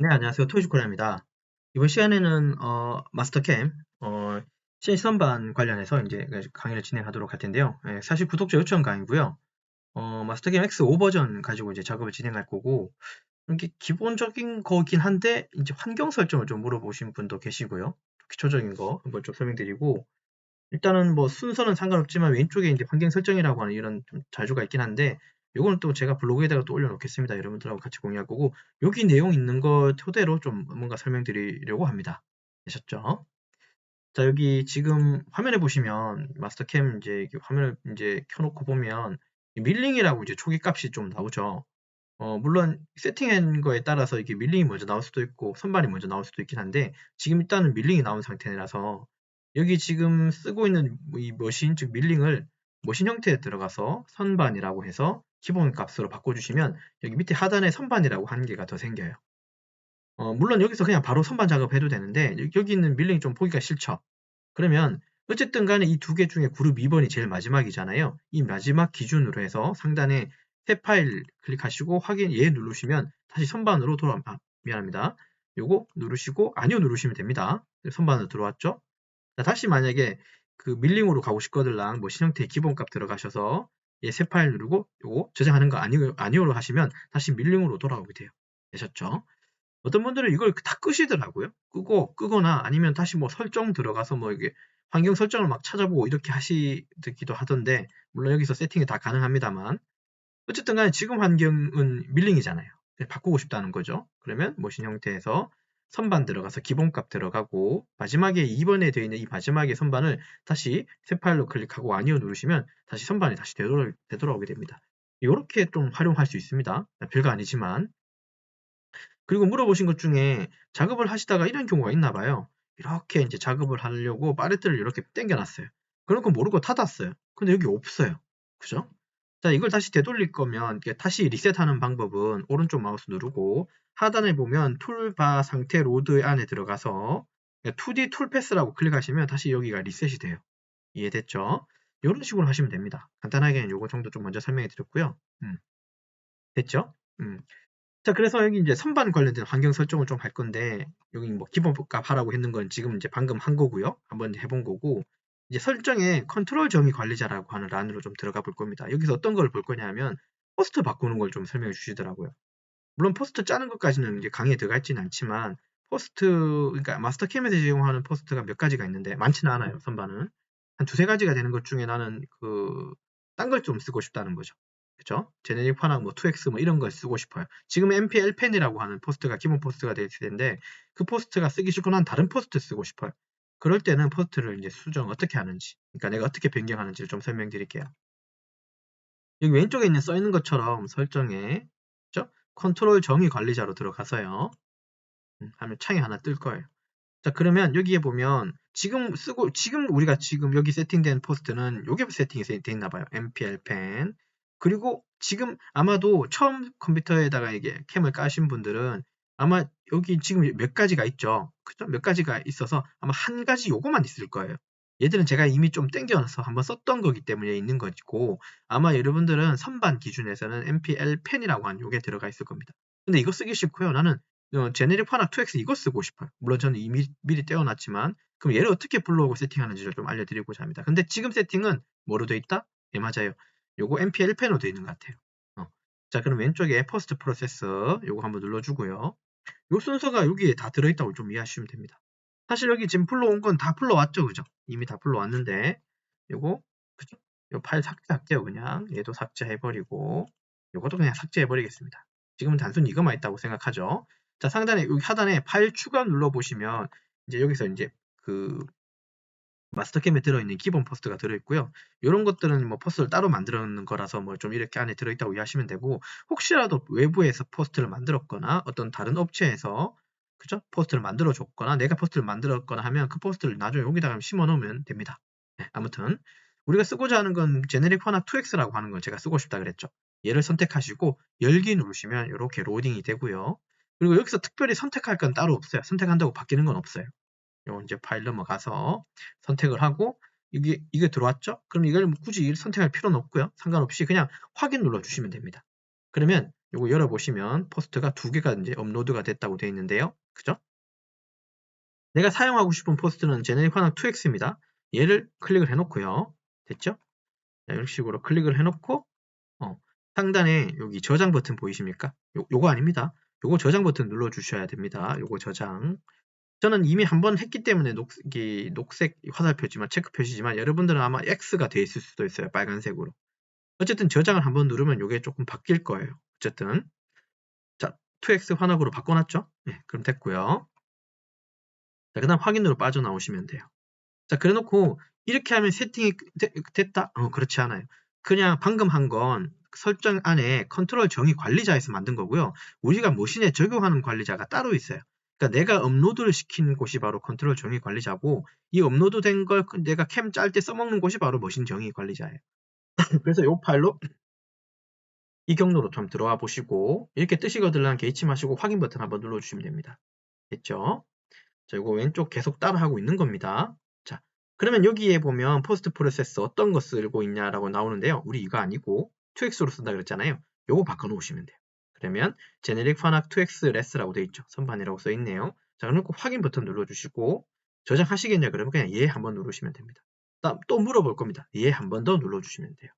네, 안녕하세요. 토이즈코리아입니다. 이번 시간에는 어, 마스터캠 어, 실선반 관련해서 이제 강의를 진행하도록 할 텐데요. 예, 사실 구독자 요청 강의고요. 어, 마스터캠 X5 버전 가지고 이제 작업을 진행할 거고 이게 기본적인 거긴 한데 이제 환경 설정을 좀 물어보신 분도 계시고요. 기초적인 거 한번 좀 설명드리고 일단은 뭐 순서는 상관없지만 왼쪽에 이제 환경 설정이라고 하는 이런 좀 자주가 있긴 한데 요거는 또 제가 블로그에다가 또 올려놓겠습니다. 여러분들하고 같이 공유할 거고 여기 내용 있는 거 토대로 좀 뭔가 설명드리려고 합니다. 되셨죠? 자 여기 지금 화면에 보시면 마스터캠 이제 화면을 이제 켜놓고 보면 밀링이라고 이제 초기 값이 좀 나오죠. 어, 물론 세팅한 거에 따라서 이게 밀링이 먼저 나올 수도 있고 선반이 먼저 나올 수도 있긴 한데 지금 일단은 밀링이 나온 상태라서 여기 지금 쓰고 있는 이 머신 즉 밀링을 머신 형태에 들어가서 선반이라고 해서 기본 값으로 바꿔주시면 여기 밑에 하단에 선반이라고 한 개가 더 생겨요. 어, 물론 여기서 그냥 바로 선반 작업해도 되는데 여기 있는 밀링이 좀 보기가 싫죠. 그러면 어쨌든 간에 이 두 개 중에 그룹 2번이 제일 마지막이잖아요. 이 마지막 기준으로 해서 상단에 새 파일 클릭하시고 확인 예 누르시면 다시 선반으로 돌아 아, 미안합니다. 요거 누르시고 아니요 누르시면 됩니다. 선반으로 들어왔죠. 자, 다시 만약에 그 밀링으로 가고 싶거들랑 뭐 신형태 기본값 들어가셔서 예, 새 파일 누르고 요거 저장하는 거 아니요, 아니요로 하시면 다시 밀링으로 돌아오게 돼요. 되셨죠? 어떤 분들은 이걸 다 끄시더라고요. 끄고 끄거나 아니면 다시 뭐 설정 들어가서 뭐 이게 환경 설정을 막 찾아보고 이렇게 하시기도 하던데 물론 여기서 세팅이 다 가능합니다만 어쨌든 간에 지금 환경은 밀링이잖아요. 바꾸고 싶다는 거죠. 그러면 모신 형태에서 선반 들어가서 기본값 들어가고 마지막에 2번에 되어 있는 이 마지막에 선반을 다시 새 파일로 클릭하고 아니요 누르시면 다시 선반이 다시 되돌아, 되돌아오게 됩니다. 이렇게 좀 활용할 수 있습니다. 별거 아니지만 그리고 물어보신 것 중에 작업을 하시다가 이런 경우가 있나 봐요. 이렇게 이제 작업을 하려고 파레트를 이렇게 당겨놨어요. 그런 거 모르고 닫았어요. 근데 여기 없어요. 그죠? 자, 이걸 다시 되돌릴 거면 다시 리셋하는 방법은 오른쪽 마우스 누르고 하단에 보면 툴바 상태 로드 안에 들어가서 2D 툴패스라고 클릭하시면 다시 여기가 리셋이 돼요. 이해됐죠? 이런 식으로 하시면 됩니다. 간단하게 요거 정도 좀 먼저 설명해 드렸고요. 음. 됐죠? 음. 자, 그래서 여기 이제 선반 관련된 환경 설정을 좀 할 건데, 여기 뭐 기본값 하라고 했는 건 지금 이제 방금 한 거고요. 한번 해본 거고, 이제 설정에 컨트롤 정의 관리자라고 하는 란으로 좀 들어가 볼 겁니다. 여기서 어떤 걸 볼 거냐면, 포스트 바꾸는 걸 좀 설명해 주시더라고요. 물론 포스트 짜는 것까지는 이제 강의에 들어가 있지는 않지만, 포스트, 그러니까 마스터캠에서 제공하는 포스트가 몇 가지가 있는데, 많지는 않아요, 선반은. 한 두세 가지가 되는 것 중에 나는 그, 딴 걸 좀 쓰고 싶다는 거죠. 그쵸? 제네릭 파낙 뭐 2X 뭐 이런 걸 쓰고 싶어요. 지금 MPL 펜이라고 하는 포스트가 기본 포스트가 될 텐데 그 포스트가 쓰기 싫고 난 다른 포스트 쓰고 싶어요. 그럴 때는 포스트를 이제 수정 어떻게 하는지, 그러니까 내가 어떻게 변경하는지를 좀 설명드릴게요. 여기 왼쪽에 있는 써 있는 것처럼 설정에 그죠? 컨트롤 정의 관리자로 들어가서요. 음, 하면 창이 하나 뜰 거예요. 자 그러면 여기에 보면 지금 쓰고 지금 우리가 지금 여기 세팅된 포스트는 여기 세팅이 돼 있나 봐요. MPL 펜 그리고 지금 아마도 처음 컴퓨터에다가 이게 캠을 까신 분들은 아마 여기 지금 몇 가지가 있죠. 그죠? 몇 가지가 있어서 아마 한 가지 요거만 있을 거예요. 얘들은 제가 이미 좀 땡겨놔서 한번 썼던 거기 때문에 있는 거고 아마 여러분들은 선반 기준에서는 MPL 펜이라고 하는 요게 들어가 있을 겁니다. 근데 이거 쓰기 싫고요. 나는 어, 제네릭 파낙 2X 이거 쓰고 싶어요. 물론 저는 이미 미리 떼어놨지만 그럼 얘를 어떻게 불러오고 세팅하는지를 좀 알려드리고자 합니다. 근데 지금 세팅은 뭐로 돼 있다? 예 맞아요. 요거 MPL 펜으로 되어 있는 것 같아요. 어. 자 그럼 왼쪽에 퍼스트 프로세서 요거 한번 눌러주고요. 요 순서가 여기에 다 들어있다고 좀 이해하시면 됩니다. 사실 여기 지금 불러온 건다 불러왔죠, 그죠? 이미 다 불러왔는데 요거 그죠? 요 파일 삭제할게요, 그냥 얘도 삭제해버리고 요것도 그냥 삭제해버리겠습니다. 지금은 단순히 이것만 있다고 생각하죠. 자 상단에 여기 하단에 파일 추가 눌러보시면 이제 여기서 이제 그 마스터캠에 들어있는 기본 포스트가 들어있고요. 이런 것들은 뭐 포스트를 따로 만들어 놓는 거라서 뭐 좀 이렇게 안에 들어있다고 이해하시면 되고 혹시라도 외부에서 포스트를 만들었거나 어떤 다른 업체에서 그죠? 포스트를 만들어 줬거나 내가 포스트를 만들었거나 하면 그 포스트를 나중에 여기다가 심어 놓으면 됩니다. 네, 아무튼 우리가 쓰고자 하는 건 제네릭 퍼낙 2X라고 하는 걸 제가 쓰고 싶다 그랬죠. 얘를 선택하시고 열기 누르시면 이렇게 로딩이 되고요. 그리고 여기서 특별히 선택할 건 따로 없어요. 선택한다고 바뀌는 건 없어요. 요 이제 파일 넘어가서 선택을 하고 이게 이게 들어왔죠? 그럼 이걸 굳이 선택할 필요는 없고요. 상관없이 그냥 확인 눌러 주시면 됩니다. 그러면 요거 열어 보시면 포스트가 두 개가 이제 업로드가 됐다고 되어 있는데요. 그죠? 내가 사용하고 싶은 포스트는 제네릭 환학 2x입니다. 얘를 클릭을 해 놓고요. 됐죠? 자, 이런 식으로 클릭을 해 놓고 어, 상단에 여기 저장 버튼 보이십니까? 요, 요거 아닙니다. 요거 저장 버튼 눌러 주셔야 됩니다. 요거 저장. 저는 이미 한 번 했기 때문에 녹, 이, 녹색 화살표지만 체크 표시지만 여러분들은 아마 X가 돼 있을 수도 있어요. 빨간색으로. 어쨌든 저장을 한번 누르면 요게 조금 바뀔 거예요. 어쨌든 자 2X 환학으로 바꿔놨죠? 네, 그럼 됐고요. 자, 그 다음 확인으로 빠져나오시면 돼요. 자, 그래 놓고 이렇게 하면 세팅이 되, 됐다? 어, 그렇지 않아요. 그냥 방금 한 건 설정 안에 컨트롤 정의 관리자에서 만든 거고요. 우리가 모신에 적용하는 관리자가 따로 있어요. 그러니까 내가 업로드를 시키는 곳이 바로 컨트롤 정의 관리자고 이 업로드 된 걸 내가 캠 짤 때 써먹는 곳이 바로 머신 정의 관리자예요. 그래서 이 파일로 이 경로로 좀 들어와 보시고 이렇게 뜨시 거들랑 게이치마시고 확인 버튼 한번 눌러주시면 됩니다. 됐죠? 자, 이거 왼쪽 계속 따라하고 있는 겁니다. 자, 그러면 여기에 보면 포스트 프로세스 어떤 거 쓰고 있냐라고 나오는데요. 우리 이거 아니고 2x로 쓴다 그랬잖아요. 요거 바꿔놓으시면 돼요. 그러면 제네릭 파낙 2x 레스라고 되어 있죠. 선반이라고 써 있네요. 자, 그럼 확인 버튼 눌러주시고 저장하시겠냐 그러면 그냥 예 한번 누르시면 됩니다. 또 물어볼 겁니다. 예 한 번 더 눌러주시면 돼요.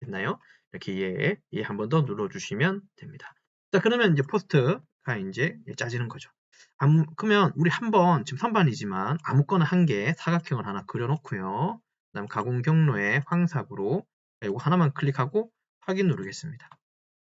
됐나요? 이렇게 예, 예 한 번 더 눌러주시면 됩니다. 자, 그러면 이제 포스트가 이제 짜지는 거죠. 아무, 그러면 우리 한번 지금 선반이지만 아무거나 한 개 사각형을 하나 그려놓고요. 그 다음 가공 경로에 황삭으로 이거 하나만 클릭하고 확인 누르겠습니다.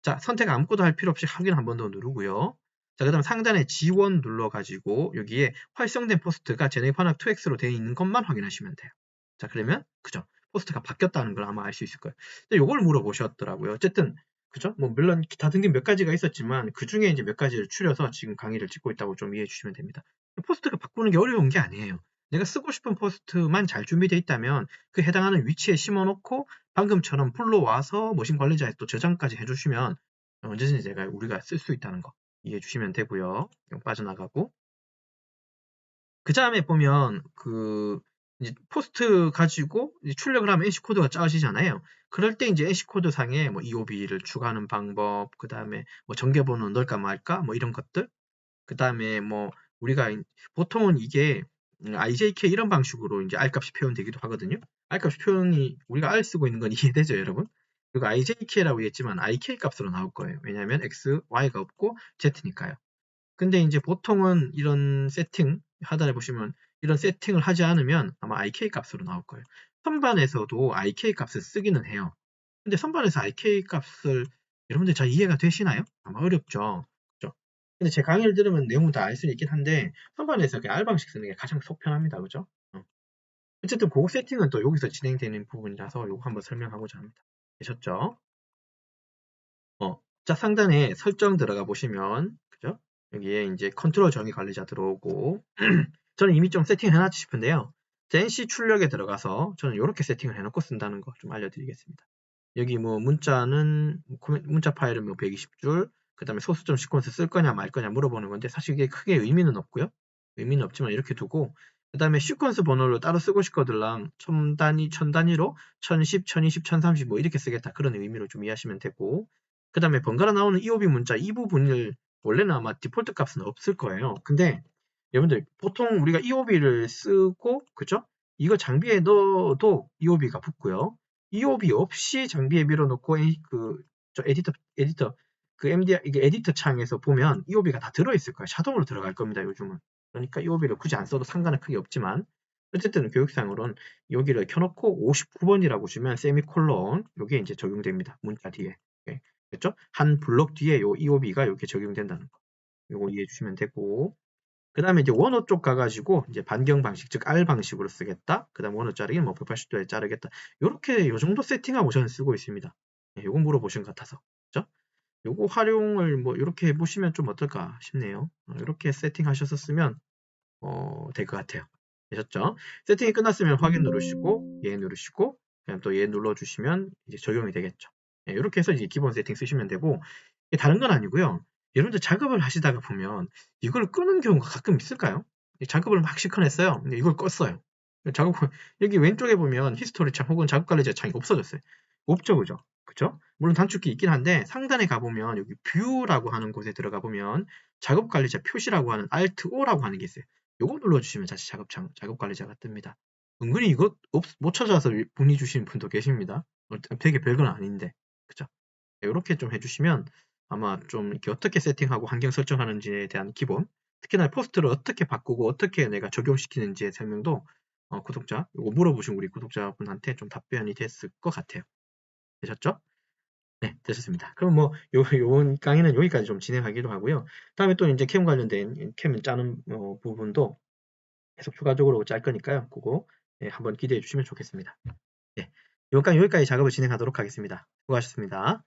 자, 선택 아무것도 할 필요 없이 확인 한 번 더 누르고요. 자, 그 다음 상단에 지원 눌러가지고 여기에 활성된 포스트가 제네이프 하나 2X로 되어 있는 것만 확인하시면 돼요. 자, 그러면 그죠? 포스트가 바뀌었다는 걸 아마 알 수 있을 거예요. 이걸 물어보셨더라고요. 어쨌든 그죠? 뭐 물론 기타 등등 몇 가지가 있었지만 그 중에 이제 몇 가지를 추려서 지금 강의를 찍고 있다고 좀 이해해 주시면 됩니다. 포스트가 바꾸는 게 어려운 게 아니에요. 내가 쓰고 싶은 포스트만 잘 준비되어 있다면 그 해당하는 위치에 심어 놓고 방금처럼 불러와서 머신 관리자에 또 저장까지 해주시면 언제든지 제가 우리가 쓸 수 있다는 거 이해해 주시면 되고요. 빠져나가고 그 다음에 보면 그 포스트 가지고 출력을 하면 NC 코드가 짜지잖아요. 그럴 때 이제 NC 코드 상에 뭐 EOB를 추가하는 방법, 그 다음에 뭐 전개번호 넣을까 말까, 뭐 이런 것들. 그 다음에 뭐 우리가 보통은 이게 IJK 이런 방식으로 이제 R 값이 표현되기도 하거든요. 값이 표현이 우리가 R 쓰고 있는 건 이해되죠, 여러분? 그리고 IJK라고 했지만 IK 값으로 나올 거예요. 왜냐하면 X, Y가 없고 Z니까요. 근데 이제 보통은 이런 세팅 하단에 보시면 이런 세팅을 하지 않으면 아마 IK 값으로 나올 거예요. 선반에서도 IK 값을 쓰기는 해요. 근데 선반에서 IK 값을 여러분들 잘 이해가 되시나요? 아마 어렵죠. 근데 제 강의를 들으면 내용은 다 알 수 있긴 한데 선반에서 그냥 R 방식 쓰는 게 가장 속 편합니다. 그죠? 어. 어쨌든 그 세팅은 또 여기서 진행되는 부분이라서 이거 한번 설명하고자 합니다. 되셨죠? 어, 자 상단에 설정 들어가 보시면 그죠? 여기에 이제 컨트롤 정의 관리자 들어오고 저는 이미 좀 세팅을 해놨지 싶은데요. NC 출력에 들어가서 저는 이렇게 세팅을 해놓고 쓴다는 거 좀 알려드리겠습니다. 여기 뭐 문자는 문자 파일은 뭐 120줄 그 다음에 소수점 시퀀스 쓸 거냐 말 거냐 물어보는 건데 사실 이게 크게 의미는 없고요. 의미는 없지만 이렇게 두고 그 다음에 시퀀스 번호를 따로 쓰고 싶거들랑 천 단위, 천 단위로 1010, 1020, 1030뭐 이렇게 쓰겠다 그런 의미로 좀 이해하시면 되고 그 다음에 번갈아 나오는 EOB 문자 이 부분을 원래는 아마 디폴트 값은 없을 거예요. 근데 여러분들 보통 우리가 EOB를 쓰고 그죠? 이거 장비에 넣어도 EOB가 붙고요. EOB 없이 장비에 밀어놓고 그 저 에디터 에디터 그 MDI 이게 에디터 창에서 보면 EOB가 다 들어있을 거예요. 자동으로 들어갈 겁니다. 요즘은. 그러니까 EOB를 굳이 안 써도 상관은 크게 없지만 어쨌든 교육상으로는 여기를 켜놓고 59번이라고 주면 세미콜론 요게 이제 적용됩니다. 문자 뒤에. 네. 그렇죠? 한 블록 뒤에 요 EOB가 이렇게 적용된다는 거. 요거 이해해 주시면 되고 그 다음에 이제 원호 쪽 가가지고 이제 반경 방식, 즉 R 방식으로 쓰겠다. 그 다음 원호 자르기, 뭐 180도에 자르겠다. 이렇게 요 정도 세팅하고 저는 쓰고 있습니다. 네, 요거 물어보신 것 같아서. 요거 활용을 뭐 이렇게 해보시면 좀 어떨까 싶네요. 이렇게 어, 세팅하셨었으면 어, 될 것 같아요. 되셨죠? 세팅이 끝났으면 확인 누르시고 얘 누르시고 그냥 또얘 눌러주시면 이제 적용이 되겠죠. 네, 이렇게 해서 이제 기본 세팅 쓰시면 되고 다른 건 아니고요. 여러분들 작업을 하시다가 보면 이걸 끄는 경우가 가끔 있을까요? 작업을 막 시커냈어요. 근데 이걸 껐어요. 작업 여기 왼쪽에 보면 히스토리 창 혹은 작업 관리자 창이 없어졌어요. 없죠, 그죠? 그죠? 물론 단축키 있긴 한데 상단에 가보면 여기 뷰라고 하는 곳에 들어가 보면 작업 관리자 표시라고 하는 Alt O라고 하는 게 있어요. 요거 눌러주시면 다시 작업창 작업 관리자가 뜹니다. 은근히 이거 없, 못 찾아서 문의 주시는 분도 계십니다. 어, 되게 별건 아닌데, 그죠? 이렇게 좀 해주시면 아마 좀 이렇게 어떻게 세팅하고 환경 설정하는지에 대한 기본, 특히나 포스트를 어떻게 바꾸고 어떻게 내가 적용시키는지의 설명도 어, 구독자, 이거 물어보신 우리 구독자분한테 좀 답변이 됐을 것 같아요. 되셨죠? 네, 되셨습니다. 그럼 뭐, 요, 요 강의는 여기까지 좀 진행하기로 하고요. 다음에 또 이제 캠 관련된 캠 짜는 어, 부분도 계속 추가적으로 짤 거니까요. 그거 예, 한번 기대해 주시면 좋겠습니다. 예, 이 강의 여기까지 작업을 진행하도록 하겠습니다. 수고하셨습니다.